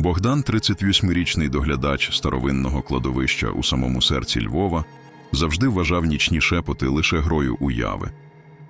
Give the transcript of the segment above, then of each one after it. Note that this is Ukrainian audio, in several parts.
Богдан, 38-річний доглядач старовинного кладовища у самому серці Львова, завжди вважав нічні шепоти лише грою уяви.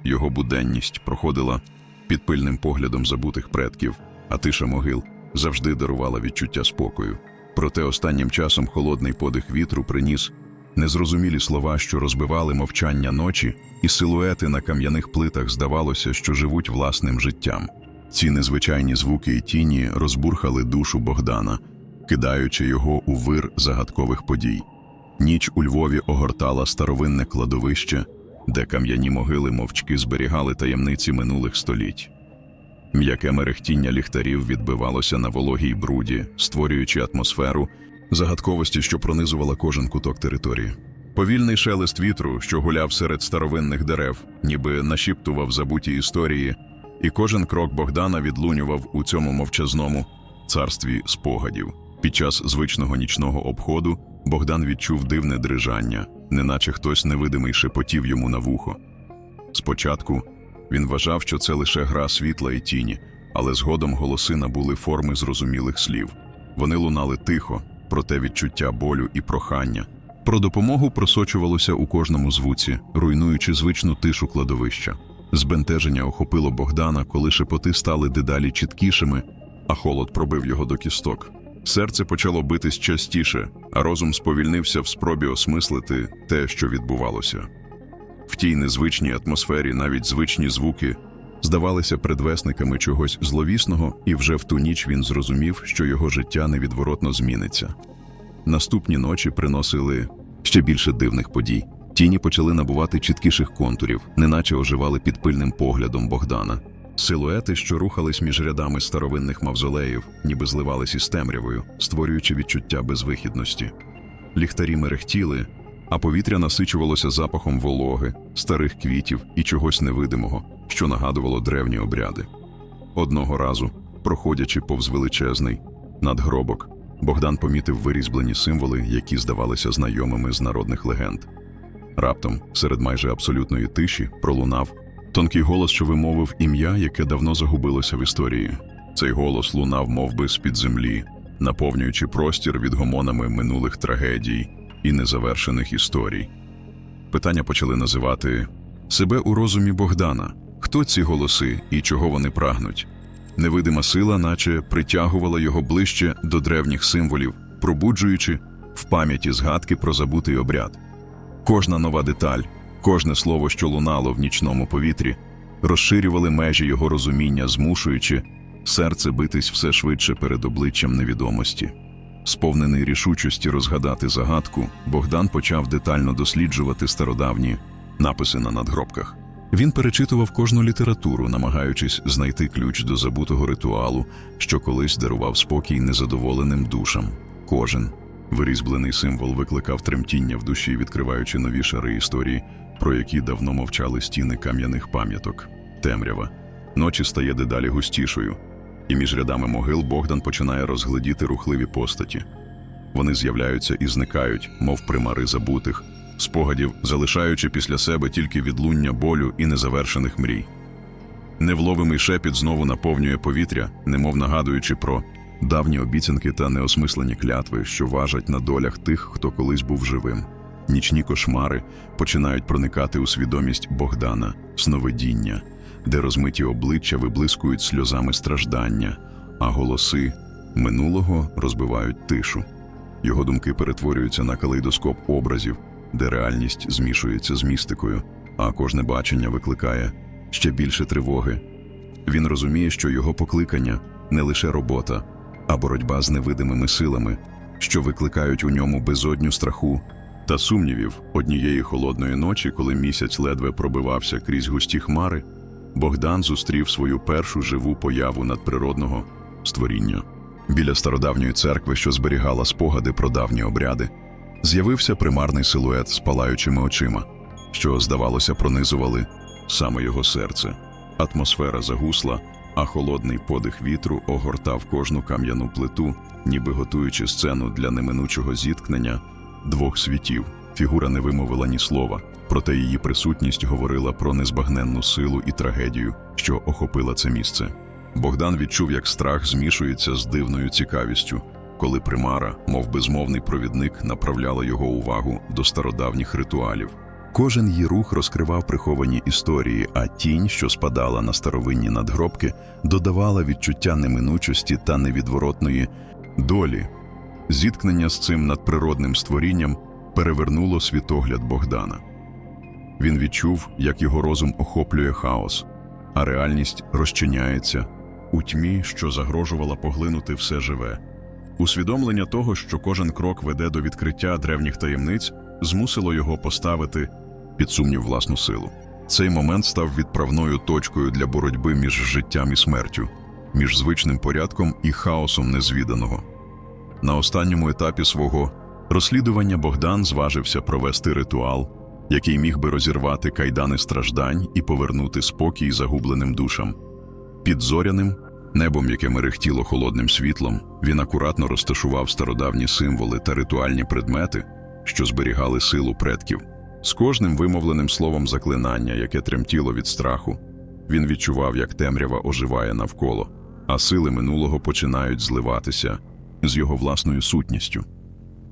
Його буденність проходила під пильним поглядом забутих предків, а тиша могил завжди дарувала відчуття спокою. Проте останнім часом холодний подих вітру приніс незрозумілі слова, що розбивали мовчання ночі, і силуети на кам'яних плитах здавалося, що живуть власним життям. Ці незвичайні звуки і тіні розбурхали душу Богдана, кидаючи його у вир загадкових подій. Ніч у Львові огортала старовинне кладовище, де кам'яні могили мовчки зберігали таємниці минулих століть. М'яке мерехтіння ліхтарів відбивалося на вологій бруді, створюючи атмосферу загадковості, що пронизувала кожен куток території. Повільний шелест вітру, що гуляв серед старовинних дерев, ніби нашіптував забуті історії, і кожен крок Богдана відлунював у цьому мовчазному царстві спогадів. Під час звичного нічного обходу Богдан відчув дивне дрижання, неначе хтось невидимий шепотів йому на вухо. Спочатку він вважав, що це лише гра світла і тіні, але згодом голоси набули форми зрозумілих слів. Вони лунали тихо, проте відчуття болю і прохання. Про допомогу просочувалося у кожному звуці, руйнуючи звичну тишу кладовища. Збентеження охопило Богдана, коли шепоти стали дедалі чіткішими, а холод пробив його до кісток. Серце почало битись частіше, а розум сповільнився в спробі осмислити те, що відбувалося. В тій незвичній атмосфері навіть звичні звуки здавалися предвесниками чогось зловісного, і вже в ту ніч він зрозумів, що його життя невідворотно зміниться. Наступні ночі приносили ще більше дивних подій. Тіні почали набувати чіткіших контурів, неначе оживали під пильним поглядом Богдана. Силуети, що рухались між рядами старовинних мавзолеїв, ніби зливались із темрявою, створюючи відчуття безвихідності. Ліхтарі мерехтіли, а повітря насичувалося запахом вологи, старих квітів і чогось невидимого, що нагадувало древні обряди. Одного разу, проходячи повз величезний надгробок, Богдан помітив вирізблені символи, які здавалися знайомими з народних легенд. Раптом, серед майже абсолютної тиші, пролунав тонкий голос, що вимовив ім'я, яке давно загубилося в історії. Цей голос лунав мов би, з-під землі, наповнюючи простір відгомонами минулих трагедій і незавершених історій. Питання почали називати себе у розумі Богдана. Хто ці голоси і чого вони прагнуть? Невидима сила, наче притягувала його ближче до древніх символів, пробуджуючи в пам'яті згадки про забутий обряд. Кожна нова деталь, кожне слово, що лунало в нічному повітрі, розширювали межі його розуміння, змушуючи серце битись все швидше перед обличчям невідомості. Сповнений рішучості розгадати загадку, Богдан почав детально досліджувати стародавні написи на надгробках. Він перечитував кожну літературу, намагаючись знайти ключ до забутого ритуалу, що колись дарував спокій незадоволеним душам. Кожен вирізблений символ викликав тремтіння в душі, відкриваючи нові шари історії, про які давно мовчали стіни кам'яних пам'яток. Темрява. Ночі стає дедалі густішою, і між рядами могил Богдан починає розгледіти рухливі постаті. Вони з'являються і зникають, мов примари забутих, спогадів, залишаючи після себе тільки відлуння болю і незавершених мрій. Невловимий шепіт знову наповнює повітря, немов нагадуючи про давні обіцянки та неосмислені клятви, що важать на долях тих, хто колись був живим. Нічні кошмари починають проникати у свідомість Богдана, сновидіння, де розмиті обличчя виблискують сльозами страждання, а голоси минулого розбивають тишу. Його думки перетворюються на калейдоскоп образів, де реальність змішується з містикою, а кожне бачення викликає ще більше тривоги. Він розуміє, що його покликання не лише робота, а боротьба з невидимими силами, що викликають у ньому безодню страху та сумнівів однієї холодної ночі, коли місяць ледве пробивався крізь густі хмари, Богдан зустрів свою першу живу появу надприродного створіння. Біля стародавньої церкви, що зберігала спогади про давні обряди, з'явився примарний силует з палаючими очима, що, здавалося, пронизували саме його серце. Атмосфера загусла, а холодний подих вітру огортав кожну кам'яну плиту, ніби готуючи сцену для неминучого зіткнення двох світів. Фігура не вимовила ні слова, проте її присутність говорила про незбагненну силу і трагедію, що охопила це місце. Богдан відчув, як страх змішується з дивною цікавістю, коли примара, мов безмовний провідник, направляла його увагу до стародавніх ритуалів. Кожен її рух розкривав приховані історії, а тінь, що спадала на старовинні надгробки, додавала відчуття неминучості та невідворотної долі. Зіткнення з цим надприродним створінням перевернуло світогляд Богдана. Він відчув, як його розум охоплює хаос, а реальність розчиняється у тьмі, що загрожувала поглинути все живе. Усвідомлення того, що кожен крок веде до відкриття древніх таємниць, змусило його поставити під сумнів власну силу. Цей момент став відправною точкою для боротьби між життям і смертю, між звичним порядком і хаосом незвіданого. На останньому етапі свого розслідування Богдан зважився провести ритуал, який міг би розірвати кайдани страждань і повернути спокій загубленим душам. Під зоряним, небом, яке мерехтіло холодним світлом, він акуратно розташував стародавні символи та ритуальні предмети, що зберігали силу предків. З кожним вимовленим словом заклинання, яке тремтіло від страху, він відчував, як темрява оживає навколо, а сили минулого починають зливатися з його власною сутністю.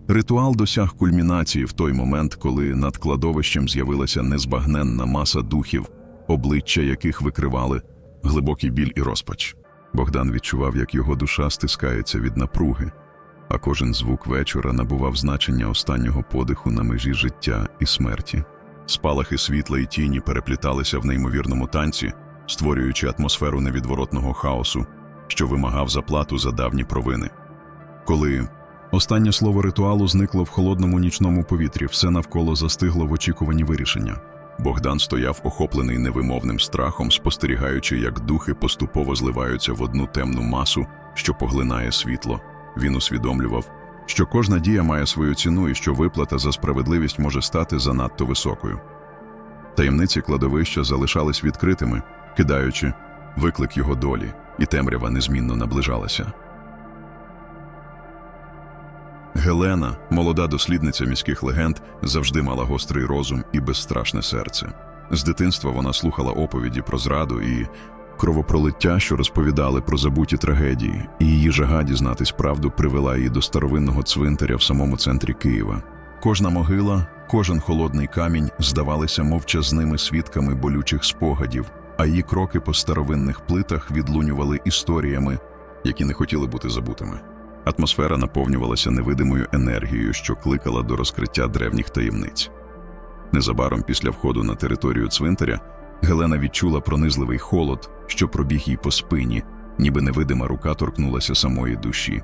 Ритуал досяг кульмінації в той момент, коли над кладовищем з'явилася незбагненна маса духів, обличчя яких викривали глибокий біль і розпач. Богдан відчував, як його душа стискається від напруги, а кожен звук вечора набував значення останнього подиху на межі життя і смерті. Спалахи світла і тіні перепліталися в неймовірному танці, створюючи атмосферу невідворотного хаосу, що вимагав заплату за давні провини. Коли останнє слово ритуалу зникло в холодному нічному повітрі, все навколо застигло в очікуванні вирішення. Богдан стояв охоплений невимовним страхом, спостерігаючи, як духи поступово зливаються в одну темну масу, що поглинає світло. Він усвідомлював, що кожна дія має свою ціну і що виплата за справедливість може стати занадто високою. Таємниці кладовища залишались відкритими, кидаючи виклик його долі, і темрява незмінно наближалася. Гелена, молода дослідниця міських легенд, завжди мала гострий розум і безстрашне серце. З дитинства вона слухала оповіді про зраду і кровопролиття, що розповідали про забуті трагедії, і її жага дізнатись правду привела її до старовинного цвинтаря в самому центрі Києва. Кожна могила, кожен холодний камінь здавалися мовчазними свідками болючих спогадів, а її кроки по старовинних плитах відлунювали історіями, які не хотіли бути забутими. Атмосфера наповнювалася невидимою енергією, що кликала до розкриття древніх таємниць. Незабаром після входу на територію цвинтаря Гелена відчула пронизливий холод, що пробіг їй по спині, ніби невидима рука торкнулася самої душі.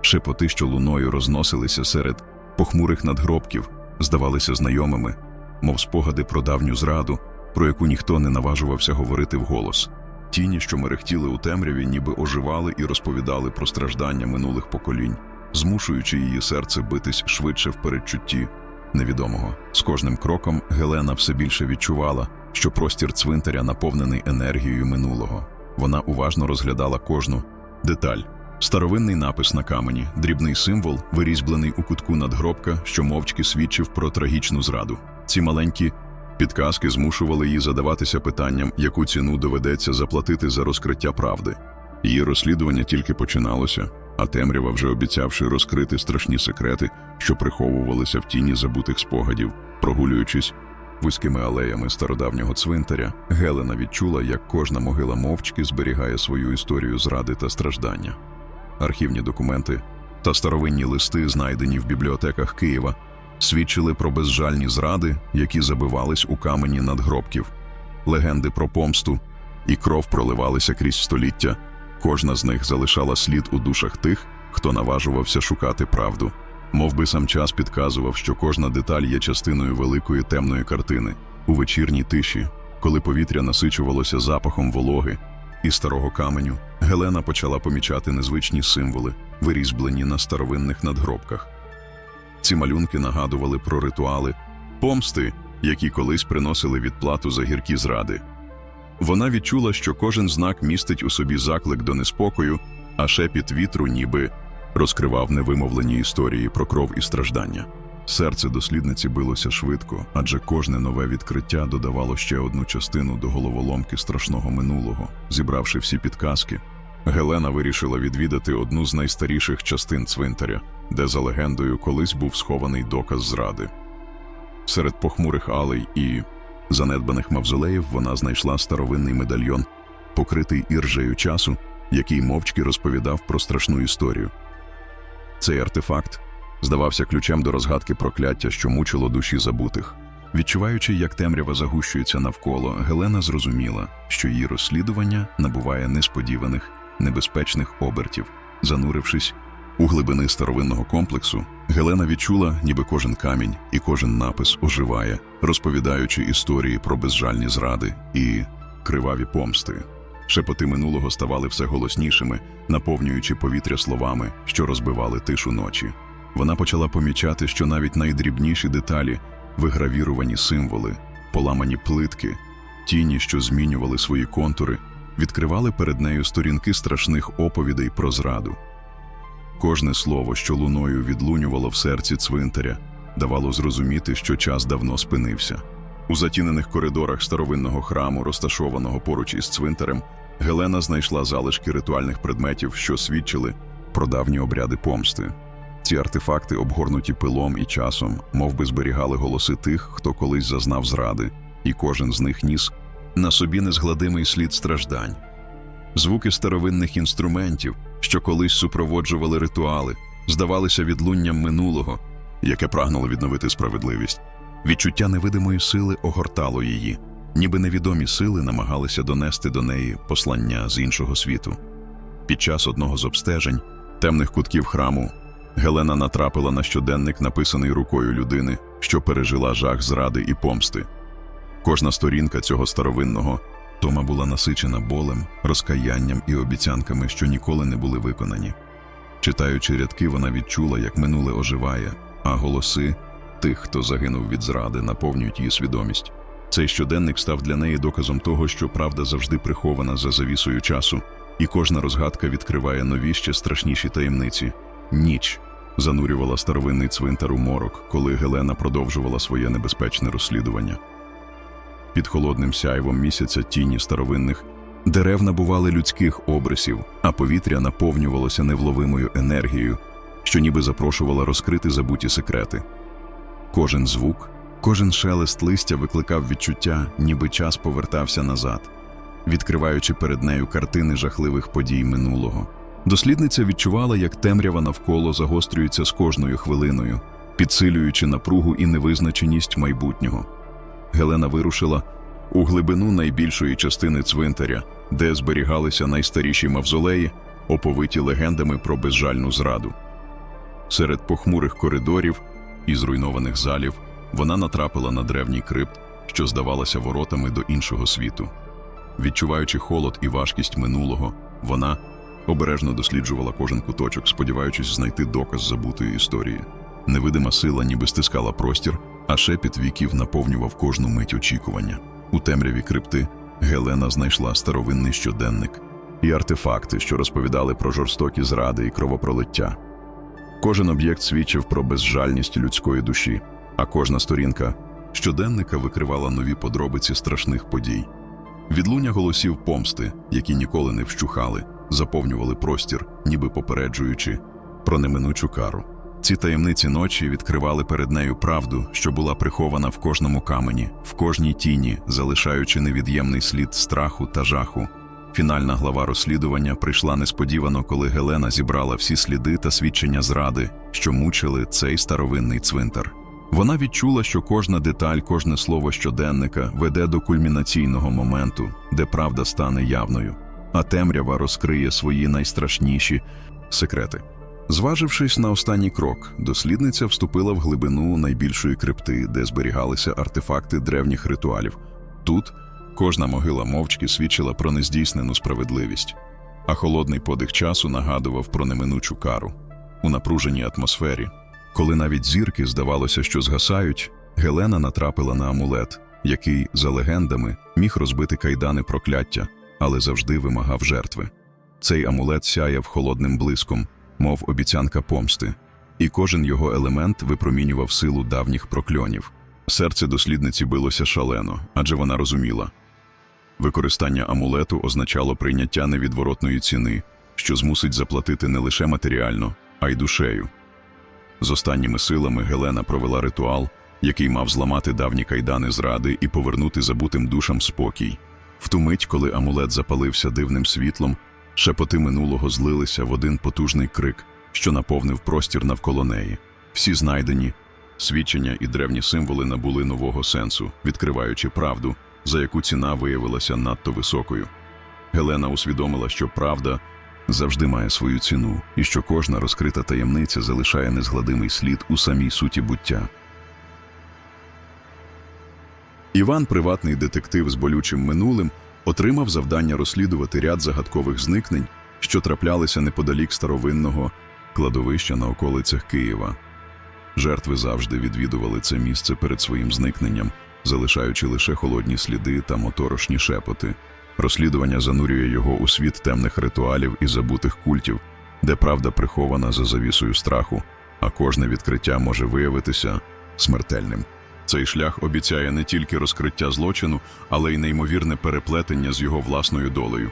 Шепоти, що луною розносилися серед похмурих надгробків, здавалися знайомими, мов спогади про давню зраду, про яку ніхто не наважувався говорити вголос. Тіні, що мерехтіли у темряві, ніби оживали і розповідали про страждання минулих поколінь, змушуючи її серце битись швидше в передчутті невідомого. З кожним кроком Гелена все більше відчувала, що простір цвинтаря наповнений енергією минулого. Вона уважно розглядала кожну деталь. Старовинний напис на камені, дрібний символ, вирізблений у кутку надгробка, що мовчки свідчив про трагічну зраду. Ці маленькі Підказки змушували її задаватися питанням, яку ціну доведеться заплатити за розкриття правди. Її розслідування тільки починалося, а темрява, вже обіцявши розкрити страшні секрети, що приховувалися в тіні забутих спогадів, прогулюючись вузькими алеями стародавнього цвинтаря, Гелена відчула, як кожна могила мовчки зберігає свою історію зради та страждання. Архівні документи та старовинні листи, знайдені в бібліотеках Києва, свідчили про безжальні зради, які забивались у камені надгробків, легенди про помсту і кров проливалися крізь століття. Кожна з них залишала слід у душах тих, хто наважувався шукати правду. Мов би сам час підказував, що кожна деталь є частиною великої темної картини у вечірній тиші, коли повітря насичувалося запахом вологи і старого каменю, Гелена почала помічати незвичні символи, вирізблені на старовинних надгробках. Ці малюнки нагадували про ритуали, помсти, які колись приносили відплату за гіркі зради. Вона відчула, що кожен знак містить у собі заклик до неспокою, а шепіт вітру ніби розкривав невимовлені історії про кров і страждання. Серце дослідниці билося швидко, адже кожне нове відкриття додавало ще одну частину до головоломки страшного минулого. Зібравши всі підказки, Гелена вирішила відвідати одну з найстаріших частин цвинтаря, де за легендою колись був схований доказ зради. Серед похмурих алей і занедбаних мавзолеїв вона знайшла старовинний медальйон, покритий іржею часу, який мовчки розповідав про страшну історію. Цей артефакт здавався ключем до розгадки прокляття, що мучило душі забутих. Відчуваючи, як темрява загущується навколо, Гелена зрозуміла, що її розслідування набуває несподіваних, небезпечних обертів. Занурившись у глибини старовинного комплексу, Гелена відчула, ніби кожен камінь і кожен напис оживає, розповідаючи історії про безжальні зради і криваві помсти. Шепоти минулого ставали все голоснішими, наповнюючи повітря словами, що розбивали тишу ночі. Вона почала помічати, що навіть найдрібніші деталі, вигравіровані символи, поламані плитки, тіні, що змінювали свої контури, відкривали перед нею сторінки страшних оповідей про зраду. Кожне слово, що луною відлунювало в серці цвинтаря, давало зрозуміти, що час давно спинився. У затінених коридорах старовинного храму, розташованого поруч із цвинтарем, Гелена знайшла залишки ритуальних предметів, що свідчили про давні обряди помсти. Ці артефакти, обгорнуті пилом і часом, мов би зберігали голоси тих, хто колись зазнав зради, і кожен з них ніс на собі незгладимий слід страждань. Звуки старовинних інструментів, що колись супроводжували ритуали, здавалися відлунням минулого, яке прагнуло відновити справедливість. Відчуття невидимої сили огортало її, ніби невідомі сили намагалися донести до неї послання з іншого світу. Під час одного з обстежень темних кутків храму Гелена натрапила на щоденник, написаний рукою людини, що пережила жах зради і помсти. Кожна сторінка цього старовинного тома була насичена болем, розкаянням і обіцянками, що ніколи не були виконані. Читаючи рядки, вона відчула, як минуле оживає, а голоси тих, хто загинув від зради, наповнюють її свідомість. Цей щоденник став для неї доказом того, що правда завжди прихована за завісою часу, і кожна розгадка відкриває нові ще страшніші таємниці. Ніч занурювала старовинний цвинтар у морок, коли Гелена продовжувала своє небезпечне розслідування. Під холодним сяйвом місяця тіні старовинних дерев набували людських обрисів, а повітря наповнювалося невловимою енергією, що ніби запрошувала розкрити забуті секрети. Кожен звук, кожен шелест листя викликав відчуття, ніби час повертався назад, відкриваючи перед нею картини жахливих подій минулого. Дослідниця відчувала, як темрява навколо загострюється з кожною хвилиною, підсилюючи напругу і невизначеність майбутнього. Гелена вирушила у глибину найбільшої частини цвинтаря, де зберігалися найстаріші мавзолеї, оповиті легендами про безжальну зраду. Серед похмурих коридорів і зруйнованих залів вона натрапила на древній крипт, що здавалося воротами до іншого світу. Відчуваючи холод і важкість минулого, вона обережно досліджувала кожен куточок, сподіваючись знайти доказ забутої історії. Невидима сила ніби стискала простір, а шепіт віків наповнював кожну мить очікування. У темряві крипти Гелена знайшла старовинний щоденник і артефакти, що розповідали про жорстокі зради і кровопролиття. Кожен об'єкт свідчив про безжальність людської душі, а кожна сторінка щоденника викривала нові подробиці страшних подій. Відлуння голосів помсти, які ніколи не вщухали, заповнювали простір, ніби попереджуючи про неминучу кару. Ці таємниці ночі відкривали перед нею правду, що була прихована в кожному камені, в кожній тіні, залишаючи невід'ємний слід страху та жаху. Фінальна глава розслідування прийшла несподівано, коли Гелена зібрала всі сліди та свідчення зради, що мучили цей старовинний цвинтар. Вона відчула, що кожна деталь, кожне слово щоденника веде до кульмінаційного моменту, де правда стане явною, а темрява розкриє свої найстрашніші секрети. Зважившись на останній крок, дослідниця вступила в глибину найбільшої крипти, де зберігалися артефакти древніх ритуалів. Тут кожна могила мовчки свідчила про нездійснену справедливість, а холодний подих часу нагадував про неминучу кару. У напруженій атмосфері, коли навіть зірки здавалося, що згасають, Гелена натрапила на амулет, який, за легендами, міг розбити кайдани прокляття, але завжди вимагав жертви. Цей амулет сяяв холодним блиском, мов обіцянка помсти, і кожен його елемент випромінював силу давніх прокльонів. Серце дослідниці билося шалено, адже вона розуміла. Використання амулету означало прийняття невідворотної ціни, що змусить заплатити не лише матеріально, а й душею. З останніми силами Гелена провела ритуал, який мав зламати давні кайдани зради і повернути забутим душам спокій. В ту мить, коли амулет запалився дивним світлом, шепоти минулого злилися в один потужний крик, що наповнив простір навколо неї. Всі знайдені свідчення і древні символи набули нового сенсу, відкриваючи правду, за яку ціна виявилася надто високою. Гелена усвідомила, що правда завжди має свою ціну, і що кожна розкрита таємниця залишає незгладимий слід у самій суті буття. Іван, приватний детектив з болючим минулим, отримав завдання розслідувати ряд загадкових зникнень, що траплялися неподалік старовинного кладовища на околицях Києва. Жертви завжди відвідували це місце перед своїм зникненням, залишаючи лише холодні сліди та моторошні шепоти. Розслідування занурює його у світ темних ритуалів і забутих культів, де правда прихована за завісою страху, а кожне відкриття може виявитися смертельним. Цей шлях обіцяє не тільки розкриття злочину, але й неймовірне переплетення з його власною долею.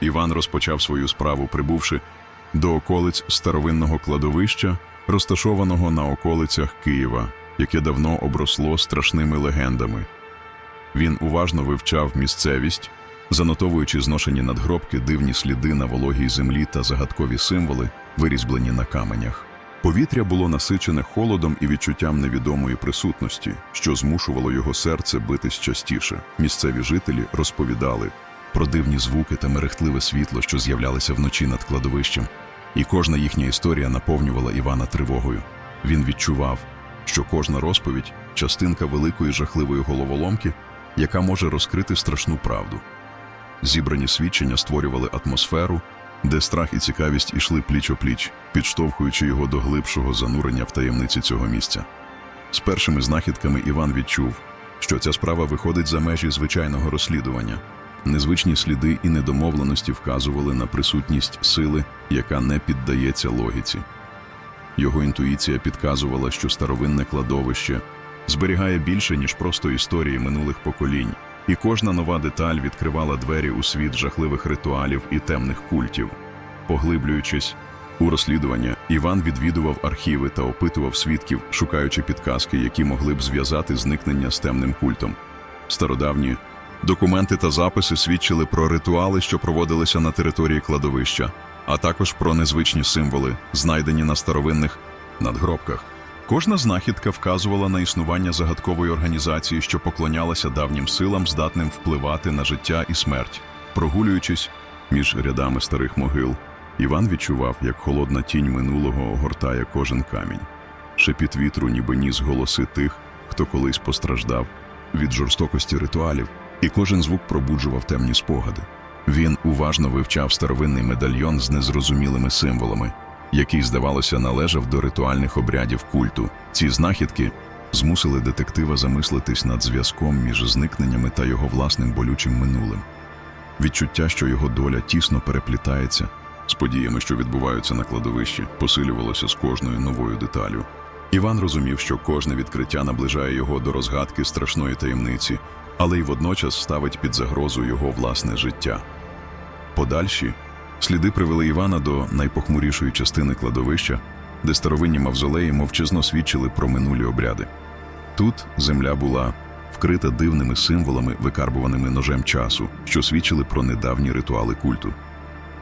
Іван розпочав свою справу, прибувши до околиць старовинного кладовища, розташованого на околицях Києва, яке давно обросло страшними легендами. Він уважно вивчав місцевість, занотовуючи зношені надгробки, дивні сліди на вологій землі та загадкові символи, вирізблені на каменях. Повітря було насичене холодом і відчуттям невідомої присутності, що змушувало його серце битись частіше. Місцеві жителі розповідали про дивні звуки та мерехтливе світло, що з'являлися вночі над кладовищем, і кожна їхня історія наповнювала Івана тривогою. Він відчував, що кожна розповідь частинка великої жахливої головоломки, яка може розкрити страшну правду. Зібрані свідчення створювали атмосферу, де страх і цікавість ішли пліч-опліч, підштовхуючи його до глибшого занурення в таємниці цього місця. З першими знахідками Іван відчув, що ця справа виходить за межі звичайного розслідування. Незвичні сліди і недомовленості вказували на присутність сили, яка не піддається логіці. Його інтуїція підказувала, що старовинне кладовище зберігає більше, ніж просто історії минулих поколінь, і кожна нова деталь відкривала двері у світ жахливих ритуалів і темних культів. Поглиблюючись у розслідування, Іван відвідував архіви та опитував свідків, шукаючи підказки, які могли б зв'язати зникнення з темним культом. Стародавні документи та записи свідчили про ритуали, що проводилися на території кладовища, а також про незвичні символи, знайдені на старовинних надгробках. Кожна знахідка вказувала на існування загадкової організації, що поклонялася давнім силам, здатним впливати на життя і смерть. Прогулюючись між рядами старих могил, Іван відчував, як холодна тінь минулого огортає кожен камінь. Шепіт вітру, ніби ніс голоси тих, хто колись постраждав від жорстокості ритуалів, і кожен звук пробуджував темні спогади. Він уважно вивчав старовинний медальйон з незрозумілими символами, який, здавалося, належав до ритуальних обрядів культу. Ці знахідки змусили детектива замислитись над зв'язком між зникненнями та його власним болючим минулим. Відчуття, що його доля тісно переплітається з подіями, що відбуваються на кладовищі, посилювалося з кожною новою деталю. Іван розумів, що кожне відкриття наближає його до розгадки страшної таємниці, але й водночас ставить під загрозу його власне життя. Подальші сліди привели Івана до найпохмурішої частини кладовища, де старовинні мавзолеї мовчазно свідчили про минулі обряди. Тут земля була вкрита дивними символами, викарбуваними ножем часу, що свідчили про недавні ритуали культу.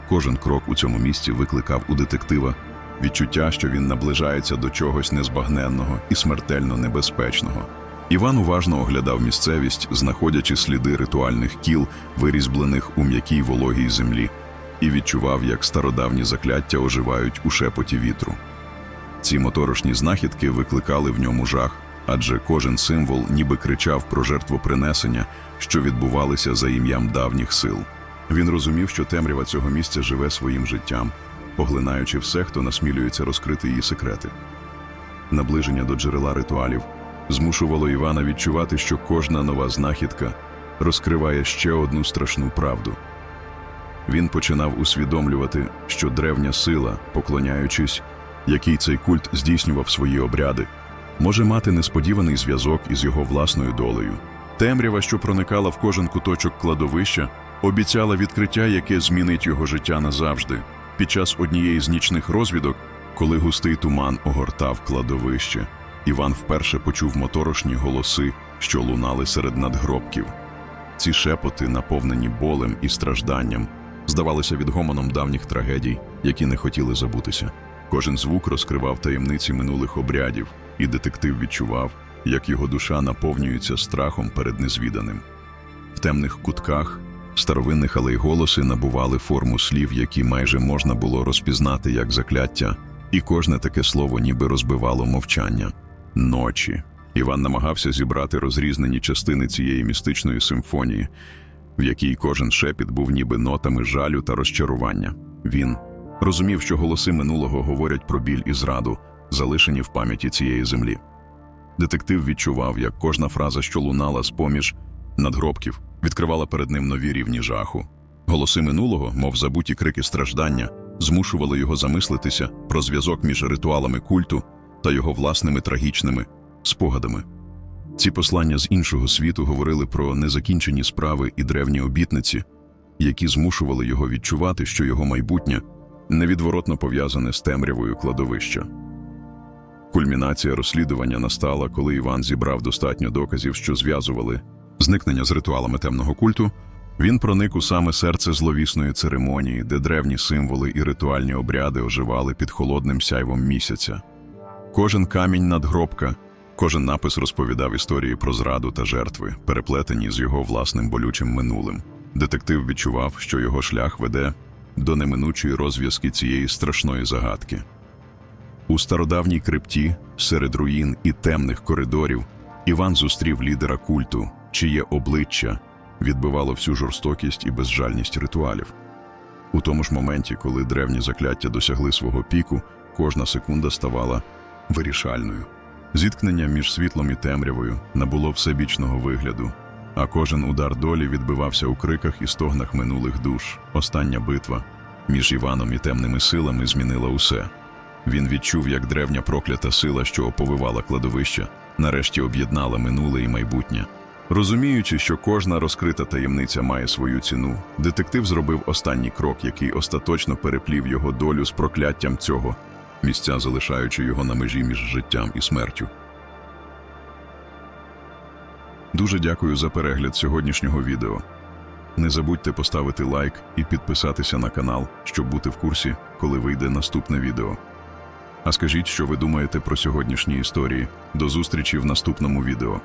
Кожен крок у цьому місці викликав у детектива відчуття, що він наближається до чогось незбагненного і смертельно небезпечного. Іван уважно оглядав місцевість, знаходячи сліди ритуальних кіл, вирізблених у м'якій вологій землі, і відчував, як стародавні закляття оживають у шепоті вітру. Ці моторошні знахідки викликали в ньому жах, адже кожен символ ніби кричав про жертвопринесення, що відбувалися за ім'ям давніх сил. Він розумів, що темрява цього місця живе своїм життям, поглинаючи все, хто насмілюється розкрити її секрети. Наближення до джерела ритуалів змушувало Івана відчувати, що кожна нова знахідка розкриває ще одну страшну правду. Він починав усвідомлювати, що древня сила, поклоняючись, який цей культ здійснював свої обряди, може мати несподіваний зв'язок із його власною долею. Темрява, що проникала в кожен куточок кладовища, Обіцяла відкриття, яке змінить його життя назавжди. Під час однієї з нічних розвідок, коли густий туман огортав кладовище, Іван вперше почув моторошні голоси, що лунали серед надгробків. Ці шепоти, наповнені болем і стражданням, здавалися відгомоном давніх трагедій, які не хотіли забутися. Кожен звук розкривав таємниці минулих обрядів, і детектив відчував, як його душа наповнюється страхом перед незвіданим. В темних кутках старовинних алей голоси набували форму слів, які майже можна було розпізнати як закляття, і кожне таке слово ніби розбивало мовчання. Ночі. Іван намагався зібрати розрізнені частини цієї містичної симфонії, в якій кожен шепіт був ніби нотами жалю та розчарування. Він розумів, що голоси минулого говорять про біль і зраду, залишені в пам'яті цієї землі. Детектив відчував, як кожна фраза, що лунала з поміж надгробків, відкривала перед ним нові рівні жаху. Голоси минулого, мов забуті крики страждання, змушували його замислитися про зв'язок між ритуалами культу та його власними трагічними спогадами. Ці послання з іншого світу говорили про незакінчені справи і древні обітниці, які змушували його відчувати, що його майбутнє невідворотно пов'язане з темрявою кладовища. Кульмінація розслідування настала, коли Іван зібрав достатньо доказів, що зв'язували зникнення з ритуалами темного культу. Він проник у саме серце зловісної церемонії, де древні символи і ритуальні обряди оживали під холодним сяйвом місяця. Кожен камінь надгробка, кожен напис розповідав історії про зраду та жертви, переплетені з його власним болючим минулим. Детектив відчував, що його шлях веде до неминучої розв'язки цієї страшної загадки. У стародавній крипті, серед руїн і темних коридорів, Іван зустрів лідера культу, чиє обличчя відбивало всю жорстокість і безжальність ритуалів. У тому ж моменті, коли древні закляття досягли свого піку, кожна секунда ставала вирішальною. Зіткнення між світлом і темрявою набуло всебічного вигляду, а кожен удар долі відбивався у криках і стогнах минулих душ. Остання битва між Іваном і темними силами змінила усе. Він відчув, як древня проклята сила, що оповивала кладовище, нарешті об'єднала минуле і майбутнє. Розуміючи, що кожна розкрита таємниця має свою ціну, детектив зробив останній крок, який остаточно переплів його долю з прокляттям цього місця, залишаючи його на межі між життям і смертю. Дуже дякую за перегляд сьогоднішнього відео. Не забудьте поставити лайк і підписатися на канал, щоб бути в курсі, коли вийде наступне відео. А скажіть, що ви думаєте про сьогоднішні історії. До зустрічі в наступному відео.